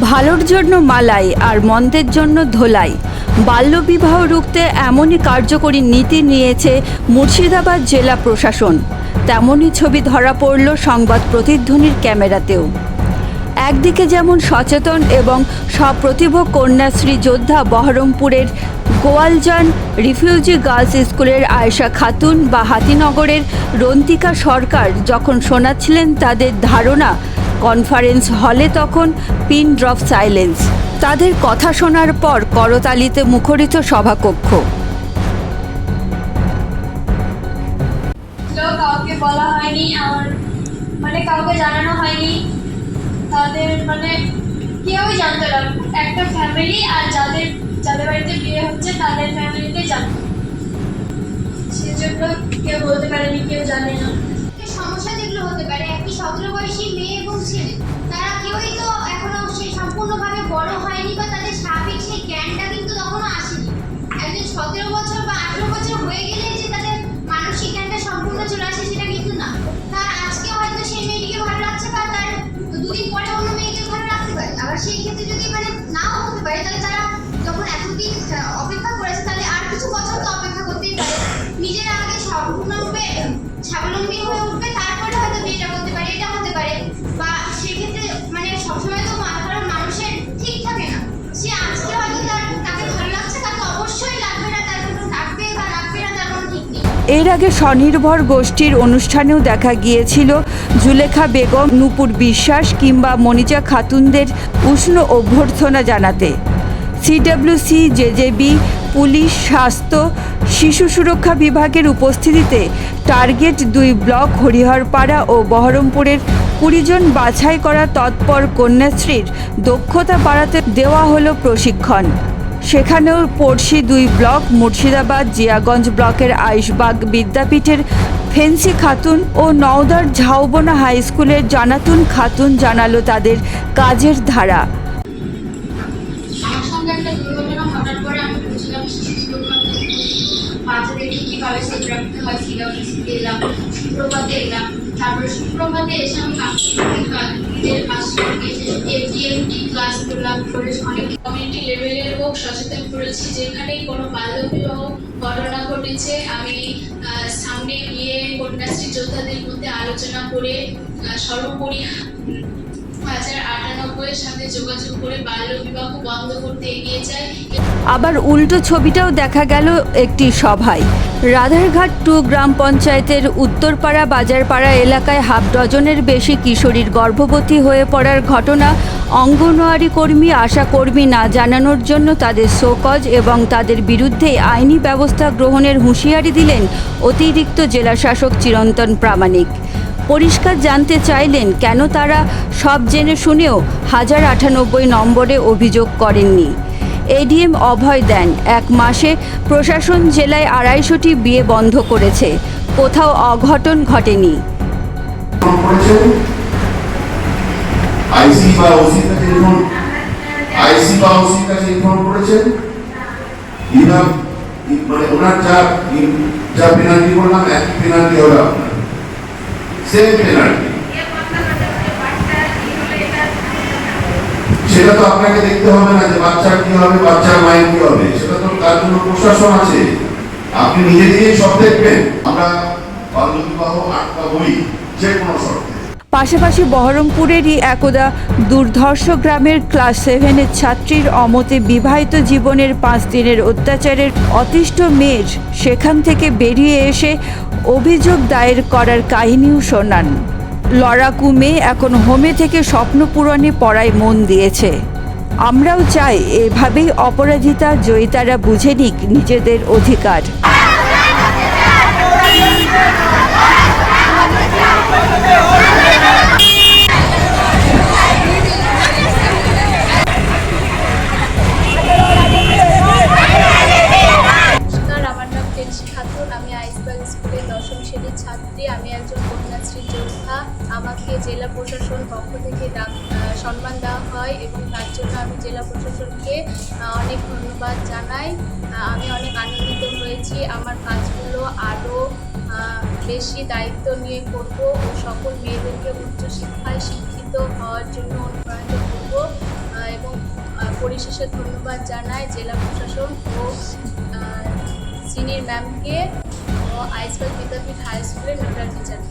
ভালোর জন্য মালাই আর মন্দের জন্য ধোলাই। বাল্যবিবাহ রুখতে এমনই কার্যকরী নীতি নিয়েছে মুর্শিদাবাদ জেলা প্রশাসন। তেমনই ছবি ধরা পড়ল সংবাদ প্রতিধ্বনির ক্যামেরাতেও। একদিকে যেমন সচেতন এবং সপ্রতিভ কন্যাশ্রী যোদ্ধা বহরমপুরের গোয়ালজান রিফিউজি গার্লস স্কুলের আয়েশা খাতুন বা হাতিনগরের রন্তিকা সরকার যখন শোনাচ্ছিলেন তাদের ধারণা কনফারেন্স হলে তখন পিন ড্রপ সাইলেন্স। তাদের কথা শোনার পর করতালিতে মুখরিত সভাকক্ষ। মানে মানে জানে না। একটি সতেরো বয়সী মেয়ে এবং ছেলে। তারা কেউই তো এখনও সেই সম্পূর্ণভাবে বড় হয়নি বা তাদের স্বাভাবিক সেই জ্ঞানটা কিন্তু তখনও আসেনি। একজন সতেরো বছর বা আঠেরো বছর হয়ে গেলে যে তাদের মানসিক জ্ঞানটা সম্পূর্ণ চলে আসে সেটা কিন্তু না। তার আজকে হয়তো সেই মেয়েটিকে ভালো লাগছে বা তার দুদিন পরে অন্য মেয়েকে ভালো লাগতে পারে। আবার সেই ক্ষেত্রে যদি মানে নাও হতে পারে, তাহলে তারা যখন এতদিন অপেক্ষা করেছে, তাহলে আর কিছু বছর তো অপেক্ষা করতেই পারে। নিজের আগে সম্পূর্ণরূপে স্বাবলম্বী হয়ে এর আগে স্বনির্ভর গোষ্ঠীর অনুষ্ঠানেও দেখা গিয়েছিল জুলেখা বেগম, নূপুর বিশ্বাস কিংবা মনিজা খাতুনদের উষ্ণ অভ্যর্থনা জানাতে। সিডব্লিউসি, জেজেবি, পুলিশ, স্বাস্থ্য, শিশু সুরক্ষা বিভাগের উপস্থিতিতে টার্গেট দুই ব্লক হরিহরপাড়া ও বহরমপুরের কুড়ি জন বাছাই করা তৎপর কন্যাশ্রীর দক্ষতা বাড়াতে দেওয়া হলো প্রশিক্ষণ। সেখানেও পড়শি দুই ব্লক মুর্শিদাবাদ জিয়াগঞ্জ ব্লকের আইশবাগ বিদ্যাপীঠের ফেন্সি খাতুন ও নওদার ঝাউবনা হাই স্কুলের জানাতুন খাতুন জানালো তাদের কাজের ধারা হয় তারপরে এসে আমি নিজের হাসপাতালে এফডিএমটি ক্লাস করলাম করে অনেক কমিউনিটি লেভেলের হোক সচেতন করেছি, যেখানেই কোনো বাল্যবিবাহ ঘটনা ঘটেছে, আমি সামনে গিয়ে কন্যাশ্রী যোদ্ধাদের মধ্যে আলোচনা করে সর্বোপরি হাজার আটানব্বইয়ের সাথে যোগাযোগ করে বাল্যবিবাহ বন্ধ করতে এগিয়ে যায় আবার উল্টো ছবিটাও দেখা গেল একটি সভায়। রাধারঘাট টু গ্রাম পঞ্চায়েতের উত্তরপাড়া বাজারপাড়া এলাকায় হাফ ডজনের বেশি কিশোরীর গর্ভবতী হয়ে পড়ার ঘটনা অঙ্গনওয়াড়ি কর্মী, আশা কর্মী না জানানোর জন্য তাদের শোকজ এবং তাদের বিরুদ্ধে আইনি ব্যবস্থা গ্রহণের হুঁশিয়ারি দিলেন অতিরিক্ত জেলাশাসক চিরন্তন প্রামাণিক। পরিষ্কার জানতে চাইলেন কেন তারা সব জেনে শুনেও হাজার আটানব্বই নম্বরে অভিযোগ করেননি। এডিএম অভয় দেন। এক মাসে প্রশাসন জেলায় আড়াইশোটি বিয়ে বন্ধ করেছে। কোথাও অঘটন ঘটেনি। ইনা মানে সেম পেনাল্টি সেটা তো আপনাকে দেখতে হবে না যে বাচ্চার কি হবে, বাচ্চার মায়ের কি হবে, সেটা তো তার জন্য প্রশাসন আছে। আপনি নিজে নিজেই সব দেখবেন। আমরা বাল্যবিবাহ আটকাবই যে কোনো শর্তে। পাশাপাশি বহরমপুরেরই একদা দুর্ধর্ষ গ্রামের ক্লাস সেভেনের ছাত্রীর অমতে বিবাহিত জীবনের পাঁচ দিনের অত্যাচারের অতিষ্ঠ মেয়ের সেখান থেকে বেরিয়ে এসে অভিযোগ দায়ের করার কাহিনীও শোনান। লড়াকু মেয়ে এখন হোমে থেকে স্বপ্ন পূরণে পড়ায় মন দিয়েছে। আমরাও চাই এভাবেই অপরাজিতা জয়িতারা বুঝে নিক নিজেদের অধিকার। একজন যোদ্ধা। আমাকে জেলা প্রশাসন পক্ষ থেকে ডাক- সম্মান দেওয়া হয় এবং তার জন্য আমি জেলা প্রশাসনকে অনেক ধন্যবাদ জানাই। আমি অনেক আনন্দিত হয়েছি। আমার কাজগুলো আরও বেশি দায়িত্ব নিয়ে করব ও সকল মেয়েদেরকে উচ্চশিক্ষায় শিক্ষিত হওয়ার জন্য অনুপ্রাণিত করব। আহ, পরিশেষে ধন্যবাদ জানাই জেলা প্রশাসন ও সিনিয়র ম্যামকে ও আইসবাগ বিদ্যাপীঠ হাই স্কুলের নোডাল টিচারকে।